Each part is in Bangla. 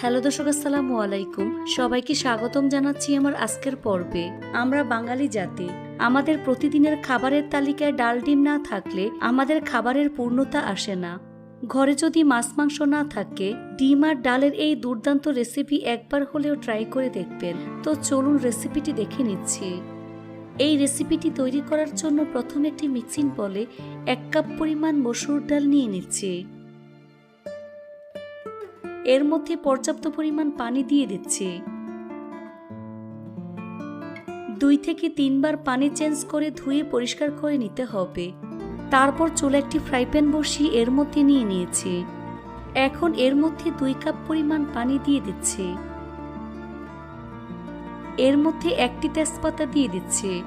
হ্যালো দর্শক, আসসালামু আলাইকুম। সবাইকে স্বাগতম জানাচ্ছি আমার আজকের পর্বে। আমরা বাঙালি জাতি। আমাদের প্রতিদিনের খাবারের তালিকায় ডাল ডিম না থাকলে আমাদের খাবারের পূর্ণতা আসে না। ঘরে যদি মাছ মাংস না থাকে, ডিম আর ডালের এই দুর্দান্ত রেসিপি একবার হলেও ট্রাই করে দেখবেন। তো চলুন রেসিপিটি দেখে নিচ্ছি। এই রেসিপিটি তৈরি করার জন্য প্রথমে একটি মিক্সিং বলে এক কাপ পরিমাণ মসুর ডাল নিয়ে নিচ্ছি। এর মধ্যে পর্যাপ্ত পরিমাণ পানি দিয়ে দিচ্ছি। দুই থেকে তিনবার পানি চেঞ্জ করে ধুয়ে পরিষ্কার করে নিতে হবে। তারপর চুলে একটি ফ্রাই প্যান বসিয়ে এর মধ্যে নিয়ে নিয়েছি। এখন এর মধ্যে দুই কাপ পরিমাণ পানি দিয়ে দিচ্ছি। এর মধ্যে একটি তেজপাতা দিয়ে দিচ্ছি।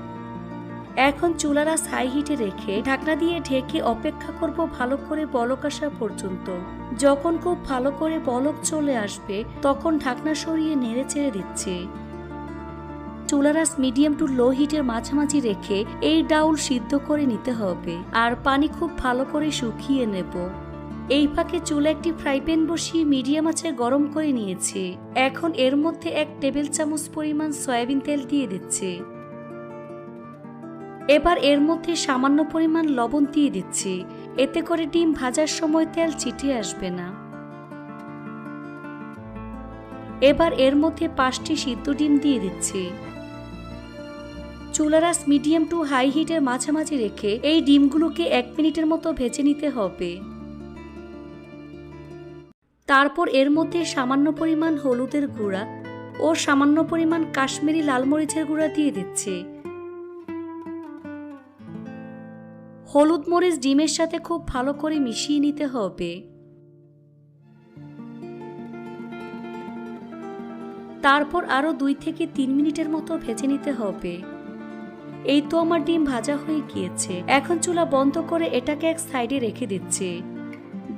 এখন চুলারা হাই হিটে রেখে ঢাকনা দিয়ে ঢেকে অপেক্ষা করব ভালো করে বলক আসা পর্যন্ত। যখন খুব ভালো করে বলক চলে আসবে, তখন ঢাকনা সরিয়ে নেড়ে চেড়ে দিচ্ছে। চুলারাস মিডিয়াম টু লো হিটের মাঝামাঝি রেখে এই ডাউল সিদ্ধ করে নিতে হবে। আর পানি খুব ভালো করে শুকিয়ে নেব। এই ফাঁকে চুলা একটি ফ্রাই প্যান বসিয়ে মিডিয়াম আঁচে গরম করে নিয়েছে। এখন এর মধ্যে এক টেবিল চামচ পরিমাণ সয়াবিন তেল দিয়ে দিচ্ছে। এবার এর মধ্যে সামান্য পরিমাণ লবণ দিয়ে দিচ্ছি। এতে করে ডিম ভাজার সময় তেল ছিটে আসবে না। এবার এর মধ্যে পাঁচটি সিদ্ধ ডিম দিয়ে দিচ্ছি। চুলারাস মিডিয়াম টু হাই হিটের মাঝামাঝি রেখে এই ডিমগুলোকে এক মিনিটের মতো ভেজে নিতে হবে। তারপর এর মধ্যে সামান্য পরিমাণ হলুদের গুঁড়া ও সামান্য পরিমাণ কাশ্মীরি লাল মরিচের গুঁড়া দিয়ে দিচ্ছি। হলুদ মরিচ ডিমের সাথে খুব ভালো করে মিশিয়ে নিতে হবে। তারপর আরও দুই থেকে তিন মিনিটের মতো ভেজে নিতে হবে। এই তো আমার ডিম ভাজা হয়ে গিয়েছে। এখন চুলা বন্ধ করে এটাকে এক সাইডে রেখে দিচ্ছি।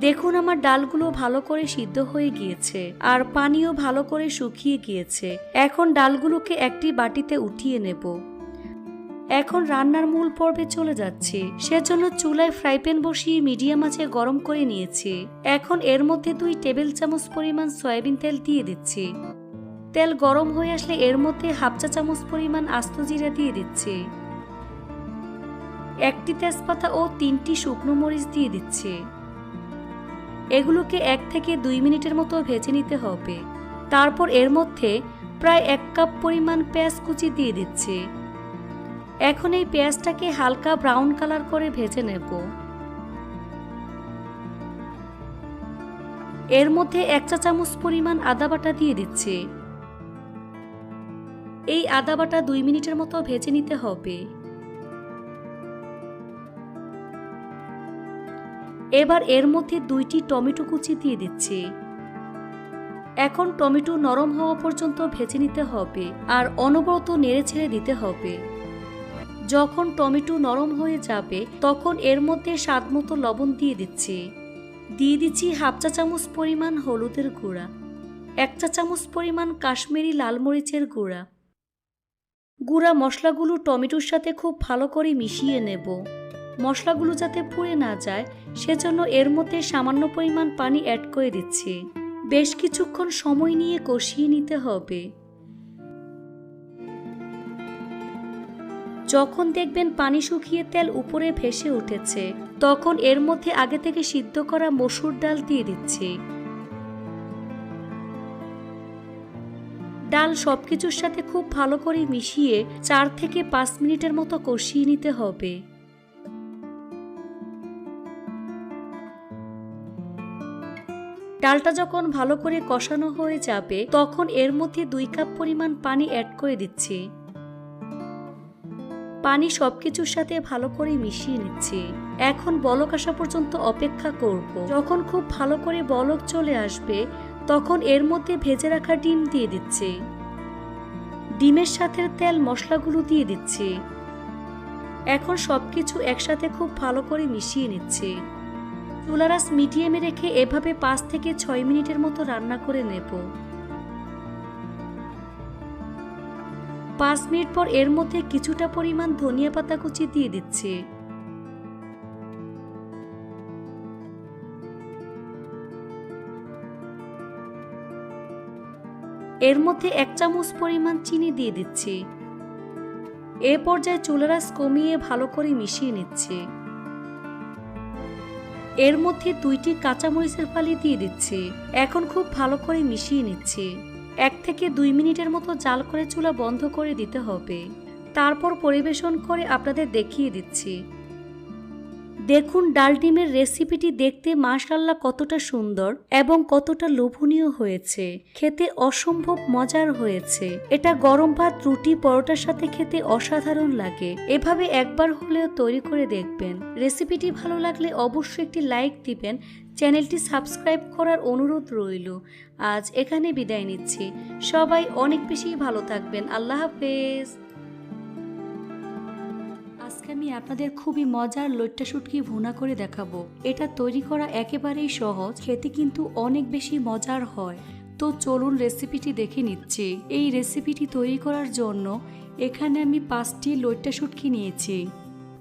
দেখুন আমার ডালগুলো ভালো করে সিদ্ধ হয়ে গিয়েছে আর পানিও ভালো করে শুকিয়ে গিয়েছে। এখন ডালগুলোকে একটি বাটিতে উঠিয়ে নেব। এখন রান্নার মূল পর্বে চলে যাচ্ছে। সেজন্য চুলায় ফ্রাই প্যান বসিয়ে মিডিয়াম আঁচে গরম করে নিয়েছি। এখন এর মধ্যে দুই টেবিল চামচ পরিমাণ সয়াবিন তেল দিয়ে দিচ্ছি। তেল গরম হয়ে আসলে এর মধ্যে হাফ চা চামচ পরিমাণ আস্ত জিরা দিয়ে দিচ্ছি। একটি তেজপাতা ও তিনটি শুকনো মরিচ দিয়ে দিচ্ছি। এগুলোকে এক থেকে দুই মিনিটের মতো ভেজে নিতে হবে। তারপর এর মধ্যে প্রায় এক কাপ পরিমাণ পেঁয়াজ কুচি দিয়ে দিচ্ছি। এখন এই পেঁয়াজটাকে হালকা ব্রাউন কালার করে ভেজে নেব। এর মধ্যে এক চা চামচ পরিমাণ আদা বাটা দিয়ে দিচ্ছি। এই আদা বাটা দুই মিনিটের মতো ভেজে নিতে হবে। এবার এর মধ্যে দুইটি টমেটো কুচি দিয়ে দিচ্ছি। এখন টমেটো নরম হওয়া পর্যন্ত ভেজে নিতে হবে আর অনবরত নেড়ে ছেড়ে দিতে হবে। যখন টমেটো নরম হয়ে যাবে, তখন এর মধ্যে স্বাদ মতো লবণ দিয়ে দিচ্ছি। দিয়ে দিচ্ছি হাফ চা চামচ পরিমাণ হলুদের গুঁড়া, এক চা চামচ পরিমাণ কাশ্মীরি লাল মরিচের গুঁড়া। গুঁড়া মশলাগুলো টমেটোর সাথে খুব ভালো করে মিশিয়ে নেব। মশলাগুলো যাতে পুড়ে না যায়, সেজন্য এর মধ্যে সামান্য পরিমাণ পানি অ্যাড করে দিচ্ছি। বেশ কিছুক্ষণ সময় নিয়ে কষিয়ে নিতে হবে। যখন দেখবেন পানি শুকিয়ে তেল উপরে ভেসে উঠেছে, তখন এর মধ্যে আগে থেকে সিদ্ধ করা মসুর ডাল দিয়ে দিচ্ছি। ডাল সবকিছুর সাথে খুব ভালো করে মিশিয়ে চার থেকে পাঁচ মিনিটের মতো কষিয়ে নিতে হবে। ডালটা যখন ভালো করে কষানো হয়ে যাবে, তখন এর মধ্যে দুই কাপ পরিমাণ পানি অ্যাড করে দিচ্ছি। পানি সবকিছুর সাথে ভালো করে মিশিয়ে নিচ্ছি। এখন বলক আসা পর্যন্ত অপেক্ষা করব। যখন খুব ভালো করে বলক চলে আসবে, তখন এর মধ্যে ভেজে রাখা ডিম দিয়ে দিচ্ছি। ডিমের সাথে তেল মশলাগুলো দিয়ে দিচ্ছি। এখন সবকিছু একসাথে খুব ভালো করে মিশিয়ে নিচ্ছি। চুলারাস মিডিয়ামে রেখে এভাবে পাঁচ থেকে ছয় মিনিটের মতো রান্না করে নেব। পাঁচ মিনিট পর এর মধ্যে কিছুটা পরিমাণ ধনিয়া পাতা কুচি দিয়ে দিচ্ছি। এর মধ্যে এক চামচ পরিমাণ চিনি দিয়ে দিচ্ছি। এ পর্যায়ে চুলারাস কমিয়ে ভালো করে মিশিয়ে নিচ্ছি। এর মধ্যে দুইটি কাঁচামরিচের ফালি দিয়ে দিচ্ছি। এখন খুব ভালো করে মিশিয়ে নিচ্ছি। এক থেকে দুই মিনিটের মতো জাল করে চুলা বন্ধ করে দিতে হবে। তারপর পরিবেশন করে আপনাদের দেখিয়ে দিচ্ছি। দেখুন ডাল ডিমের রেসিপিটি দেখতে মাশাল্লাহ কতটা সুন্দর এবং কতটা লোভনীয় হয়েছে। খেতে অসম্ভব মজার হয়েছে। এটা গরম ভাত, রুটি, পরোটার সাথে খেতে অসাধারণ লাগে। এভাবে একবার হলেও তৈরি করে দেখবেন। রেসিপিটি ভালো লাগলে অবশ্যই একটি লাইক দিবেন। চ্যানেলটি সাবস্ক্রাইব করার অনুরোধ রইল। আজ এখানে বিদায় নিচ্ছি। সবাই অনেক বেশি ভালো থাকবেন। আল্লাহ হাফেজ। আপনাদের খুবই মজার লইট্টা শুটকি ভুনা করে দেখাবো। এটা তৈরি করা একেবারেই সহজ, খেতে কিন্তু অনেক বেশি মজার হয়। তো চলুন রেসিপিটি দেখে নিচ্ছি। এই রেসিপিটি তৈরি করার জন্য এখানে আমি পাঁচটি লইট্টা শুটকি নিয়েছি।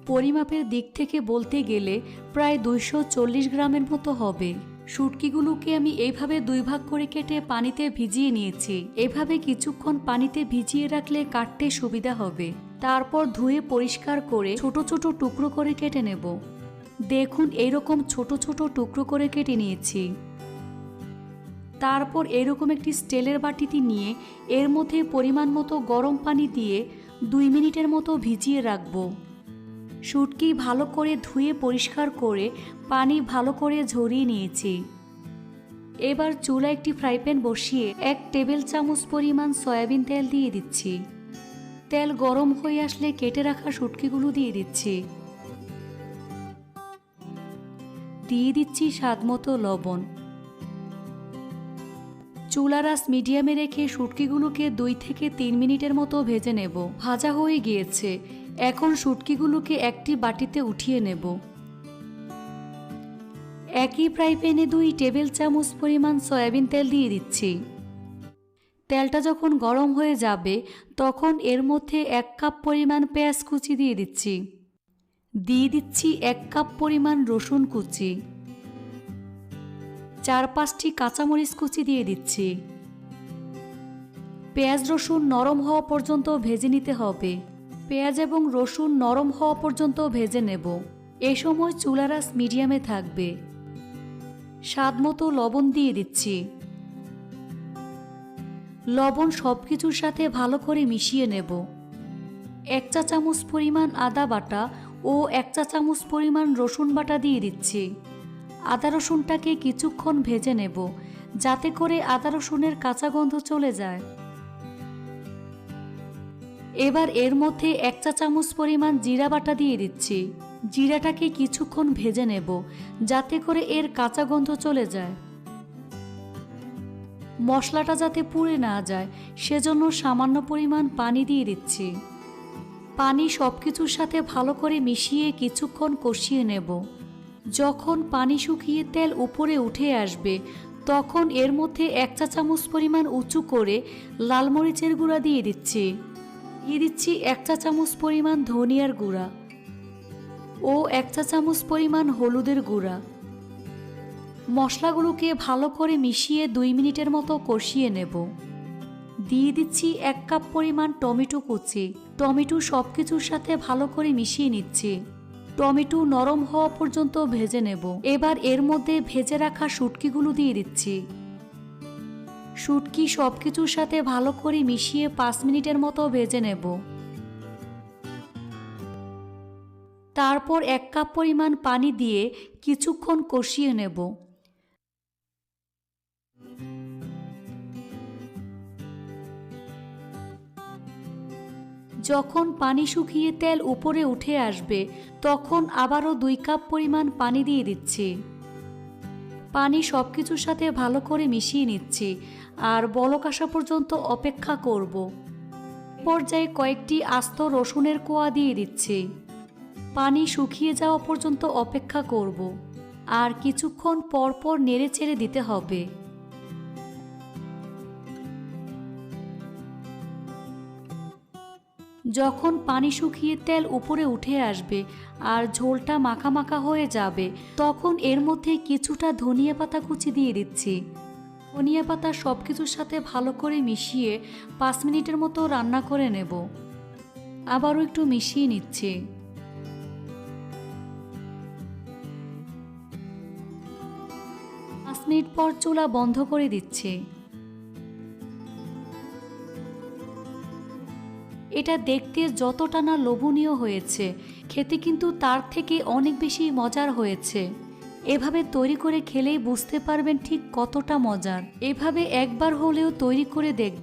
পরিমাপের দিক থেকে বলতে গেলে প্রায় দুইশো চল্লিশ গ্রামের মতো হবে। শুটকিগুলোকে আমি এইভাবে দুই ভাগ করে কেটে পানিতে ভিজিয়ে নিয়েছি। এভাবে কিছুক্ষণ পানিতে ভিজিয়ে রাখলে কাটতে সুবিধা হবে। তারপর ধুয়ে পরিষ্কার করে ছোট ছোট টুকরো করে কেটে নেব। দেখুন এইরকম ছোট ছোট টুকরো করে কেটে নিয়েছি। তারপর এরকম একটি স্টেলের বাটিতে নিয়ে এর মধ্যে পরিমাণ মতো গরম পানি দিয়ে দুই মিনিটের মতো ভিজিয়ে রাখব। শুটকি ভালো করে ধুয়ে পরিষ্কার করে পানি ভালো করে ঝরিয়ে নিয়েছি। এবার চুলা একটি ফ্রাই প্যান বসিয়ে এক টেবিল চামচ পরিমাণ সয়াবিন তেল দিয়ে দিচ্ছি। তেল গরম হয়ে আসলে কেটে রাখা শুটকিগুলো দিয়ে দিচ্ছি। দিয়ে দিচ্ছি স্বাদ মতো লবণ চুলারাস মিডিয়ামে রেখে শুটকিগুলোকে দুই থেকে তিন মিনিটের মতো ভেজে নেব। ভাজা হয়ে গিয়েছে। এখন শুটকিগুলোকে একটি বাটিতে উঠিয়ে নেব। একই ফ্রাই প্যানে দুই টেবিল চামচ পরিমাণ সয়াবিন তেল দিয়ে দিচ্ছি। তেলটা যখন গরম হয়ে যাবে, তখন এর মধ্যে এক কাপ পরিমাণ পেঁয়াজ কুচি দিয়ে দিচ্ছি। দিয়ে দিচ্ছি এক কাপ পরিমাণ রসুন কুচি। চার পাঁচটি কাঁচামরিচ কুচি দিয়ে দিচ্ছি। পেঁয়াজ রসুন নরম হওয়া পর্যন্ত ভেজে নিতে হবে। পেঁয়াজ এবং রসুন নরম হওয়া পর্যন্ত ভেজে নেব। এ সময় চুলারাস মিডিয়ামে থাকবে। স্বাদ মতো লবণ দিয়ে দিচ্ছি। লবণ সব কিছুর সাথে ভালো করে মিশিয়ে নেব। এক চা চামচ পরিমাণ আদা বাটা ও এক চা চামচ পরিমাণ রসুন বাটা দিয়ে দিচ্ছি। আদা রসুনটাকে কিছুক্ষণ ভেজে নেব, যাতে করে আদা রসুনের কাঁচা গন্ধ চলে যায়। এবার এর মধ্যে এক চা চামচ পরিমাণ জিরা বাটা দিয়ে দিচ্ছি। জিরাটাকে কিছুক্ষণ ভেজে নেব, যাতে করে এর কাঁচা গন্ধ চলে যায়। মশলাটা যাতে পুড়ে না যায়, সেজন্য সামান্য পরিমাণ পানি দিয়ে দিচ্ছি। পানি সব কিছুর সাথে ভালো করে মিশিয়ে কিছুক্ষণ কষিয়ে নেব। যখন পানি শুকিয়ে তেল উপরে উঠে আসবে, তখন এর মধ্যে এক চা চামচ পরিমাণ উঁচু করে লাল মরিচের গুঁড়া দিয়ে দিচ্ছি। দিয়ে দিচ্ছি এক চা চামচ পরিমাণ ধনিয়ার গুঁড়া ও এক চা চামচ পরিমাণ হলুদের গুঁড়া। মশলাগুলোকে ভালো করে মিশিয়ে দুই মিনিটের মতো কষিয়ে নেব। দিয়ে দিচ্ছি এক কাপ পরিমাণ টমেটো কুচি। টমেটো সব কিছুর সাথে ভালো করে মিশিয়ে নিচ্ছি। টমেটো নরম হওয়া পর্যন্ত ভেজে নেব। এবার এর মধ্যে ভেজে রাখা শুটকিগুলো দিয়ে দিচ্ছি। শুটকি সব কিছুর সাথে ভালো করে মিশিয়ে পাঁচ মিনিটের মতো ভেজে নেব। তারপর এক কাপ পরিমাণ পানি দিয়ে কিছুক্ষণ কষিয়ে নেব। যখন পানি শুকিয়ে তেল উপরে উঠে আসবে, তখন আবারও দুই কাপ পরিমাণ পানি দিয়ে দিচ্ছি। পানি সব কিছুর সাথে ভালো করে মিশিয়ে নিচ্ছি আর বলক আসা পর্যন্ত অপেক্ষা করব। পর্যায়ে কয়েকটি আস্ত রসুনের কোয়া দিয়ে দিচ্ছি। পানি শুকিয়ে যাওয়া পর্যন্ত অপেক্ষা করব। আর কিছুক্ষণ পর পর নেড়ে ছেড়ে দিতে হবে। যখন পানি শুকিয়ে তেল উপরে উঠে আসবে আর ঝোলটা মাখা মাখা হয়ে যাবে, তখন এর মধ্যে কিছুটা ধনিয়া পাতা কুচি দিয়ে দিচ্ছি। ধনিয়া পাতা সব কিছুর সাথে ভালো করে মিশিয়ে পাঁচ মিনিটের মতো রান্না করে নেব। আবারও একটু মিশিয়ে নিচ্ছি। পাঁচ মিনিট পর চুলা বন্ধ করে দিচ্ছি। এটা দেখতে যতটা না লোভনীয় হয়েছে, খেতে কিন্তু তার থেকে অনেক বেশি মজার হয়েছে। এভাবে তৈরি করে খেলেই বুঝতে পারবেন ঠিক কতটা মজার। এভাবে একবার হলেও তৈরি করে দেখবেন।